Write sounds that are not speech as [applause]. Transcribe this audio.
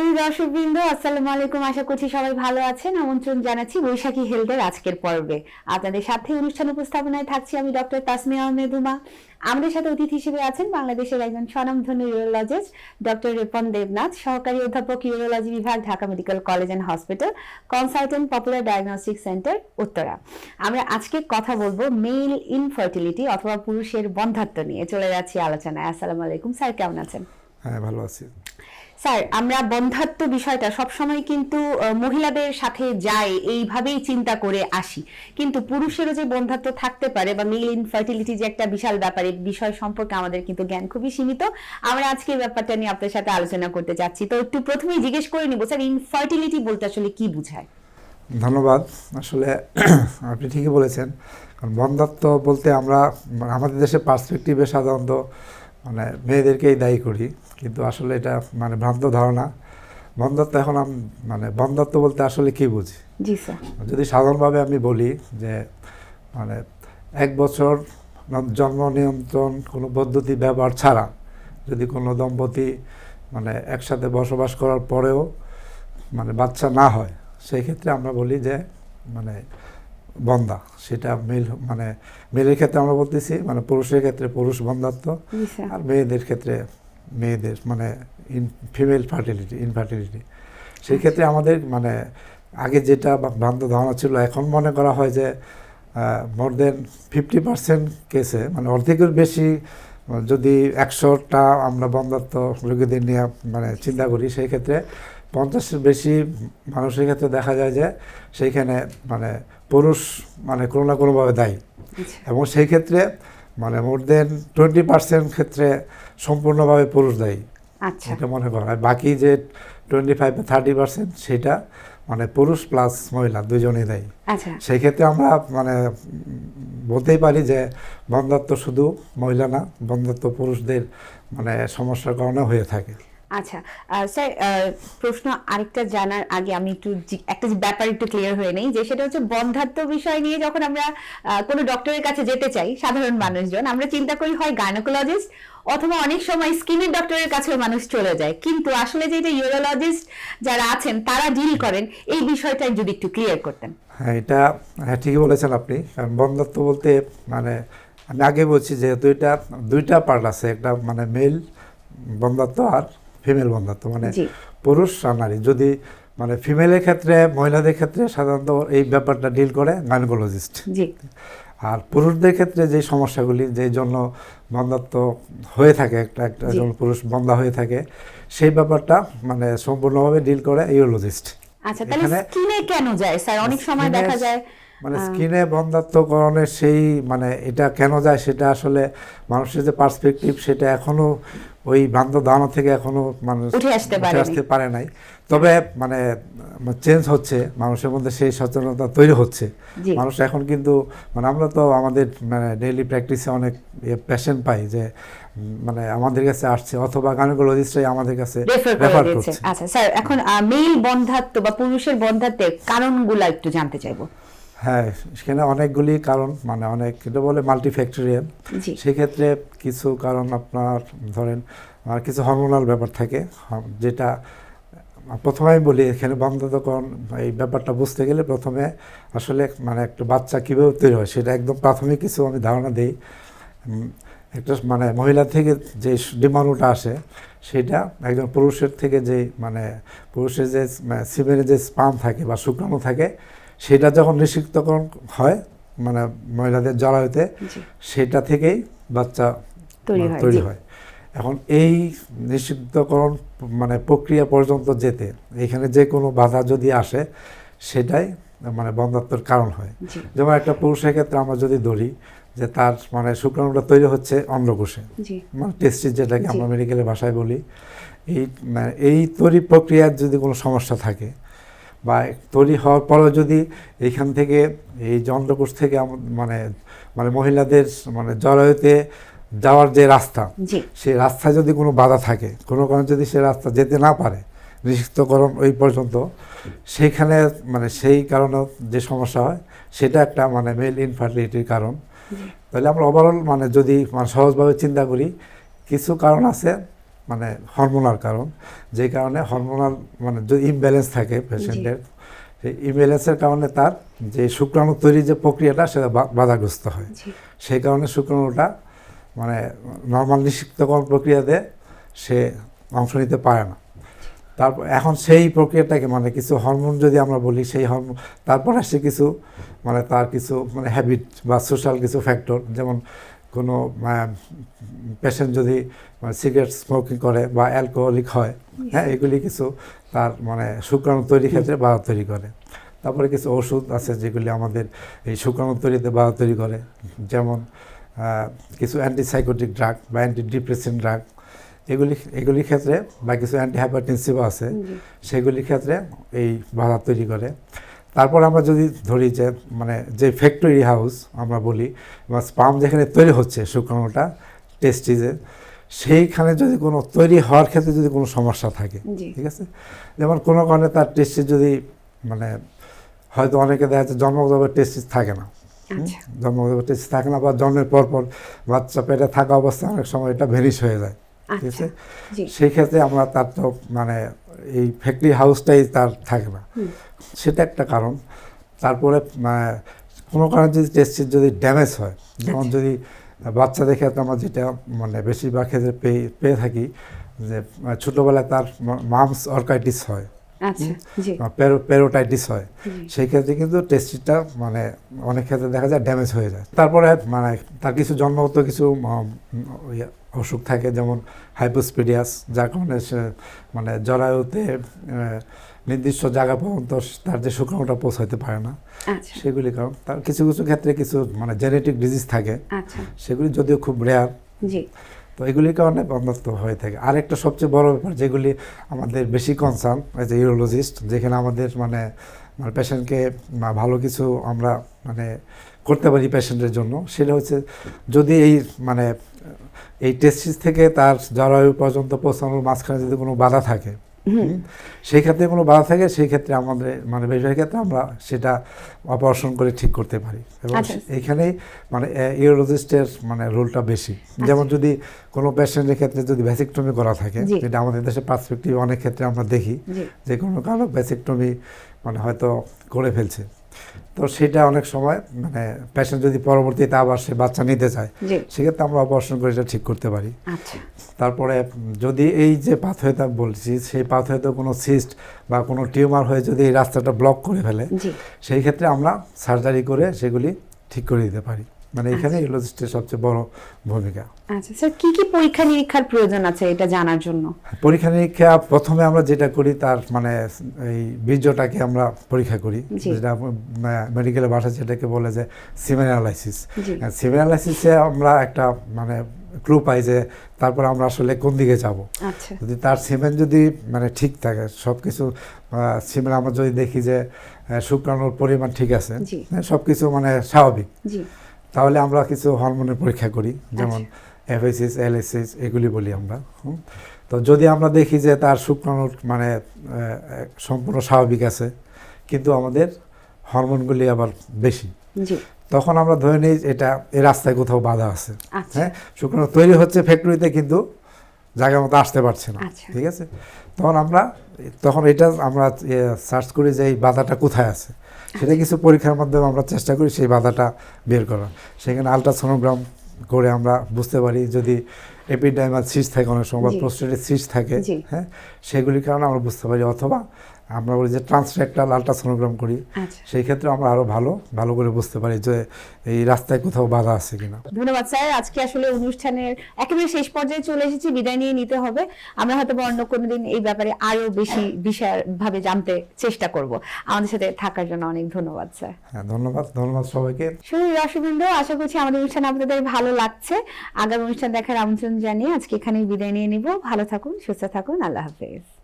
সুধী দর্শকবৃন্দ, আসসালামু আলাইকুম। আশা করছি সবাই ভালো আছেন। আমন্ত্রণ জানাচ্ছি বৈশাখী হেলথের আজকের পর্বে। আপনাদের সাথে অনুষ্ঠান উপস্থাপনায় থাকছি আমি ডক্টর তাসমিয়া আমাদের সাথে অতিথি হিসেবে আছেন বাংলাদেশের একজন স্বনামধন্য ইউরোলজিস্ট, ডক্টর রিপন দেবনাথ, সহকারী অধ্যাপক ইউরোলজি বিভাগ, Dhaka medical college and hospital, consultant popular diagnostic centre, Uttara. আমরা আজকে কথা বলব মেল ইনফার্টিলিটি অথবা পুরুষের বন্ধাত্ব নিয়ে। চলে যাচ্ছি আলোচনায়। আসসালামু আলাইকুম, স্যার, কেমন আছেন? হ্যাঁ ভালো আছি। স্যার, আমরা বন্ধাত্ব বিষয়টা সবসময় কিন্তু মহিলাদের সাথে যায় এইভাবেই চিন্তা করে আসি। কিন্তু পুরুষেরও যে বন্ধাত্ব থাকতে পারে বা মেল ইনফার্টিলিটি যে একটা বিশাল ব্যাপার এই বিষয় সম্পর্কে আমাদের কিন্তু জ্ঞান খুবই সীমিত। আমরা আজকে ব্যাপারটা নিয়ে আপনার সাথে আলোচনা করতে চাচ্ছি তো একটু প্রথমেই জিজ্ঞেস করে নিব, স্যার ইনফার্টিলিটি বলতে আসলে কি বোঝায়? ধন্যবাদ। আসলে [clears throat] আপনি ঠিকই বলেছেন। কারণ বন্ধাত্ব বলতে আমরা, আমাদের দেশে পার্সপেক্টিভে সাধারণত মানে মেয়েদেরকেই দায়ী করি। কিন্তু আসলে এটা মানে ভ্রান্ত ধারণা। বন্ধত্ব এখন মানে বন্ধত্ব বলতে আসলে কি বুঝি? যদি সাধারণভাবে আমি বলি যে মানে এক বছর জন্ম নিয়ন্ত্রণ কোনো পদ্ধতি ব্যবহার ছাড়া যদি কোনো দম্পতি মানে একসাথে বসবাস করার পরেও মানে বাচ্চা না হয় সেই ক্ষেত্রে আমরা বলি যে মানে বন্ধা। সেটা মেল মানে মেলের ক্ষেত্রে আমরা বলতেছি মানে পুরুষের ক্ষেত্রে পুরুষ বন্ধাত্ব আর মেয়েদের ক্ষেত্রে মেয়েদের মানে ইন ফিমেল ফার্টিলিটি ইনফার্টিলিটি সেই ক্ষেত্রে আমাদের মানে আগে যেটা ভ্রান্ত ধারণা ছিল এখন মনে করা হয় যে মোর দেন ফিফটি পার্সেন্ট কেসে মানে অর্ধেকের বেশি যদি একশোটা আমরা বন্ধাত্ম রোগীদের নিয়ে মানে চিন্তা করি সেই ক্ষেত্রে পঞ্চাশের বেশি মানুষের ক্ষেত্রে দেখা যায় যে সেইখানে মানে পুরুষ মানে কোনো না কোনোভাবে দায়ী। আচ্ছা। এবং সেই ক্ষেত্রে মানে মোর দেন টোয়েন্টি পার্সেন্ট ক্ষেত্রে সম্পূর্ণভাবে পুরুষ দায়ী। আচ্ছা। এটা মনে করা হয় বাকি যে টোয়েন্টি ফাইভ থার্টি পার্সেন্ট সেটা মানে পুরুষ প্লাস মহিলা দুজনেই দেয়। আচ্ছা। সেই ক্ষেত্রে আমরা মানে বলতেই পারি যে বন্ধাত্ব শুধু মহিলা না বন্ধাত্ব পুরুষদের মানে সমস্যার কারণে হয়ে থাকে। আচ্ছা স্যার প্রশ্ন আরেকটা জানার আগে আমি একটু একটা ব্যাপার একটু ক্লিয়ার হয়ে নেই যে সেটা হচ্ছে বন্ধাত্ব বিষয় নিয়ে যখন আমরা কোনো ডক্টরের কাছে যেতে চাই সাধারণ মানুষজন আমরা চিন্তা করি হয় গাইনোকোলজিস্ট অথবা অনেক সময় স্কিনের ডক্টরের কাছেও মানুষ চলে যায়। কিন্তু আসলে যেটা ইউরোলজিস্ট যারা আছেন তারা ডিল করেন এই বিষয়টা যদি একটু ক্লিয়ার করতেন। হ্যাঁ এটা হ্যাঁ ঠিকই বলেছেন আপনি। কারণ বন্ধাত্ব বলতে মানে আমি আগে বলছি যেহেতু এটা দুইটা পার্ট আছে। একটা মানে মেল বন্ধাত্ব আর ফিমেল বন্ধাত্ব মানে পুরুষ আর নারী। যদি মানে ফিমেলের ক্ষেত্রে মহিলাদের ক্ষেত্রে সাধারণত এই ব্যাপারটা ডিল করে গাইনোকোলজিস্ট আর পুরুষদের ক্ষেত্রে যে সমস্যাগুলি যে জন্য বন্ধাত্ব হয়ে থাকে একটা একটা। জন পুরুষ বন্ধা হয়ে থাকে সেই ব্যাপারটা মানে সম্পূর্ণভাবে ডিল করে ইউরোলজিস্ট আচ্ছা তাহলে স্কিনে কেন যায় স্যার অনেক সময় দেখা যায় মানে স্কিনে বন্ধাত্মকরণের সেই মানে এটা কেন যায় সেটা আসলে মানুষের যে পার্সপেক্টিভ সেটা এখনও ওই ধারণা থেকে এখনও মানুষ উঠে আসতে পারে নাই। তবে মানে চেঞ্জ হচ্ছে মানুষের মধ্যে সেই সচেতনতা তৈরি হচ্ছে। মানুষ এখন কিন্তু মানে আমরা তো আমাদের মানে ডেইলি প্র্যাকটিসে অনেক পেশেন্ট পাই যে মানে আমাদের কাছে আসছে অথবা গাইনোকোলজিস্টরাই আমাদের কাছে রেফার করছে। আচ্ছা স্যার এখন মেল বন্ধাত্ব বা পুরুষের বন্ধাত্বের কারণগুলো একটু জানতে চাইব। হ্যাঁ সেখানে অনেকগুলি কারণ মানে অনেক এটা বলে মাল্টিফ্যাক্টরিয়াল সেক্ষেত্রে কিছু কারণ আপনার ধরেন আর কিছু হরমোনাল ব্যাপার থাকে যেটা প্রথমে আমি বলি এখানে বন্ধতকরণ এই ব্যাপারটা বুঝতে গেলে প্রথমে আসলে মানে একটা বাচ্চা কীভাবে তৈরি হয় সেটা একদম প্রাথমিক কিছু আমি ধারণা দিই। একটা মানে মহিলা থেকে যে ডিমাণুটা আসে সেটা একজন পুরুষের থেকে যে মানে পুরুষের যে সিমের যে স্পাম থাকে বা শুক্রাণু থাকে সেটা যখন নিষিক্তকরণ হয় মানে মহিলাদের জরায়ুতে সেটা থেকেই বাচ্চা তৈরি মানে হয়, এখন এই নিষিদ্ধকরণ মানে প্রক্রিয়া পর্যন্ত যেতে এখানে যে কোনো বাধা যদি আসে সেটাই মানে বন্ধাত্মর কারণ হয়। যেমন একটা পুরুষের ক্ষেত্রে আমরা যদি ধরি যে তার মানে শুক্রাণুটা তৈরি হচ্ছে অন্ডকোষে মানে টেস্টিস যেটাকে আমরা মেডিকেলের ভাষায় বলি এই মানে এই তৈরি প্রক্রিয়ার যদি কোনো সমস্যা থাকে বা তৈরি হওয়ার পরও যদি এইখান থেকে এই যে অন্ডকোষ থেকে মানে মানে মহিলাদের মানে জরায়ুতে যাওয়ার যে রাস্তা সেই রাস্তায় যদি কোনো বাধা থাকে কোনো কারণে যদি সে রাস্তা যেতে না পারে নিষিক্তকরণ ওই পর্যন্ত সেইখানে মানে সেই কারণে যে সমস্যা হয় সেটা একটা মানে মেল ইনফার্টিলিটির কারণ। তাহলে আমরা ওভারঅল মানে যদি মানে সহজভাবে চিন্তা করি কিছু কারণ আছে মানে হরমোনাল কারণ যে কারণে হরমোনাল মানে যদি ইমব্যালেন্স থাকে পেশেন্টের সেই ইমব্যালেন্সের কারণে তার যে শুক্রাণু তৈরির যে প্রক্রিয়াটা সেটা বাধাগ্রস্ত হয়। সেই কারণে শুক্রাণুটা মানে নর্মাল নিষিক্তকরণ প্রক্রিয়াতে সে অংশ নিতে পারে না। তারপর এখন সেই প্রক্রিয়াটাকে মানে কিছু হরমোন যদি আমরা বলি সেই হরমোন তারপর আসছে কিছু মানে তার কিছু মানে হ্যাবিট বা সোশ্যাল কিছু ফ্যাক্টর যেমন কোনো পেশেন্ট যদি সিগারেট স্মোকিং করে বা অ্যালকোহলিক হয় হ্যাঁ এগুলি কিছু তার মানে শুক্রাণু তৈরির ক্ষেত্রে বাধা তৈরি করে। তারপরে কিছু ওষুধ আছে যেগুলি আমাদের এই শুক্রাণু তৈরিতে বাধা তৈরি করে। যেমন কিছু অ্যান্টিসাইকোটিক ড্রাগ বা অ্যান্টি ডিপ্রেসেন্ট ড্রাগ এগুলি এগুলির ক্ষেত্রে বা কিছু অ্যান্টি হাইপারটেনসিভ আছে সেগুলির ক্ষেত্রে এই বাধা তৈরি করে। তারপর আমরা যদি ধরি যে মানে যে ফ্যাক্টরি হাউস আমরা বলি বা স্পাম যেখানে তৈরি হচ্ছে শুক্রাণুটা টেস্টিজে সেইখানে যদি কোনো তৈরি হওয়ার ক্ষেত্রে যদি কোনো সমস্যা থাকে ঠিক আছে? যেমন কোনো কারণে তার টেস্টিস যদি মানে হয়তো অনেকে দেখা যাচ্ছে জন্মগত টেস্টিস থাকে না আচ্ছা। জন্মগত টেস্টিস থাকে না বা জন্মের পর পর বাচ্চা পেটে থাকা অবস্থায় অনেক সময় এটা ভেনিশ হয়ে যায় ঠিক আচ্ছা। আছে? সেই ক্ষেত্রে আমরা তার তো মানে এই ফ্যাক্টরি হাউসটাই তার থাকে না সেটা একটা কারণ। তারপরে কোনো কারণে যদি টেস্টের যদি ড্যামেজ হয় যেমন যদি যদি বাচ্চাদের তো আমরা যেটা মানে বেশিরভাগ ক্ষেত্রে পেয়ে পেয়ে থাকি যে ছোটোবেলায় তার মামস অর্কাইটিস হয়। আচ্ছা পেরোটাইটিস হয়। সেই ক্ষেত্রে কিন্তু টেস্টিটা মানে অনেক ক্ষেত্রে দেখা যায় ড্যামেজ হয়ে যায়। তারপরে মানে তার কিছু জন্মগত কিছু ইয়ে, অসুখ থাকে যেমন হাইপোস্পিডিয়াস যার কারণে সে মানে জরায়ুতে নির্দিষ্ট জায়গা পর্যন্ত তার যে শুক্রাণুটা পৌঁছাইতে পারে না। আচ্ছা। সেগুলি কারণ তার কিছু কিছু ক্ষেত্রে কিছু মানে জেনেটিক ডিজিজ থাকে। আচ্ছা। সেগুলি যদিও খুব রেয়ার তো এগুলির কারণে বন্ধত্ব হয়ে থাকে। আরেকটা সবচেয়ে বড় ব্যাপার যেগুলি আমাদের বেশি কনসার্ন এজ এ ইউরোলজিস্ট যেখানে আমাদের মানে মানে পেশেন্টকে ভালো কিছু আমরা মানে করতে পারি পেশেন্টের জন্য, সেটা হচ্ছে যদি এই মানে এই টেস্টিস থেকে তার জরায়ু পর্যন্ত পৌঁছানোর মাঝখানে যদি কোনো বাধা থাকে সেই ক্ষেত্রে কোনো বাধা থাকে সেই ক্ষেত্রে আমাদের মানে বেশিরভাগ ক্ষেত্রে আমরা সেটা অপারেশন করে ঠিক করতে পারি। এবং এখানে এইখানেই মানে ইউরোলজিস্টের মানে রোলটা বেশি। যেমন যদি কোনো পেশেন্টের ক্ষেত্রে যদি ভ্যাসিকটমি করা থাকে যেটা আমাদের দেশে পার্সপেক্টিভ অনেক ক্ষেত্রে আমরা দেখি যে কোনো কারও ভ্যাসিকটমি মানে হয়তো করে ফেলছে। তো সেটা অনেক সময় মানে পেশেন্ট যদি পরবর্তীতে আবার সে বাচ্চা নিতে চায় সেক্ষেত্রে আমরা অপারেশন করে সেটা ঠিক করতে পারি। আচ্ছা। তারপরে যদি এই যে পাথওয়েটা বলছি সেই পাথওয়েতে কোনো সিস্ট বা কোনো টিউমার হয়ে যদি এই রাস্তাটা ব্লক করে ফেলে জি। সেই ক্ষেত্রে আমরা সার্জারি করে সেগুলি ঠিক করে দিতে পারি। মানে এখানে আচ্ছা। ইউরোলজিস্টের সবচেয়ে বড় ভূমিকা। আচ্ছা স্যার কি কি পরীক্ষা নিরীক্ষার প্রয়োজন আছে এটা জানার জন্য? পরীক্ষা নিরীক্ষা প্রথমে আমরা যেটা করি তার মানে এই বীর্যটাকে আমরা পরীক্ষা করি যেটা মেডিকেলের ভাষা যেটাকে বলে যে সিমেন অ্যানালাইসিস সিমেন অ্যানালাইসিসে আমরা একটা মানে ক্লু পাই যে তারপর আমরা আসলে কোন দিকে যাব। আচ্ছা। যদি তার সিমেন্ট যদি মানে ঠিক থাকে সব কিছু সিমেন্ট আমরা যদি দেখি যে শুক্রাণুর পরিমাণ ঠিক আছে। সব কিছু মানে স্বাভাবিক। তাহলে আমরা কিছু হরমোনের পরীক্ষা করি যেমন এফএসএস এলএসএস এগুলি বলি আমরা। তো যদি আমরা দেখি যে তার শুক্রাণুর মানে সম্পূর্ণ স্বাভাবিক আছে কিন্তু আমাদের হরমোনগুলি আবার বেশি তখন আমরা ধরে নিই এটা এই রাস্তায় কোথাও বাধা আছে আচ্ছা। হ্যাঁ? শুক্রাণু তৈরি হচ্ছে ফ্যাক্টরিতে কিন্তু জায়গা মতো আসতে পারছে না আচ্ছা। ঠিক আছে? তখন আমরা তখন এটা আমরা সার্চ করি যে এই বাধাটা কোথায় আছে। সেটা কিছু পরীক্ষার মাধ্যমে আমরা চেষ্টা করি সেই বাধাটা বের করার। সেখানে আলট্রাসোনোগ্রাম করে আমরা বুঝতে পারি যদি এপিডাইমাল সিস থাকে অনেক সময় বা। প্রস্টেটের সিস থাকে হ্যাঁ? সেগুলির কারণে আমরা বুঝতে পারি। অথবা আমরা বলি যে ট্রান্সরেক্টাল আলট্রাসোনোগ্রাম করি। আচ্ছা। সেই ক্ষেত্রে আমরা আরও ভালো ভালো করে বুঝতে পারি যে এই রাস্তায় কোথাও বাধা আছে কিনা। ধন্যবাদ স্যার আজকে আসলে অনুষ্ঠানের একেবারে শেষ পর্যায়ে চলে এসেছি বিদায় নিয়ে নিতে হবে। আমরা হয়তো অন্য কোনো দিন এই ব্যাপারে আরও বেশি বিষয়ভাবে জানতে চেষ্টা করব। আমাদের সাথে থাকার জন্য অনেক ধন্যবাদ স্যার। হ্যাঁ ধন্যবাদ ধন্যবাদ সবাইকে। শুধু দর্শকবৃন্দ আশা করছি আমাদের অনুষ্ঠান আপনাদের ভালো লাগছে। আগামী অনুষ্ঠান দেখার আমন্ত্রণ জানিয়ে আজকে এখানেই বিদায় নিয়ে নিব। ভালো থাকুন সুস্থ থাকুন আল্লাহ হাফেজ।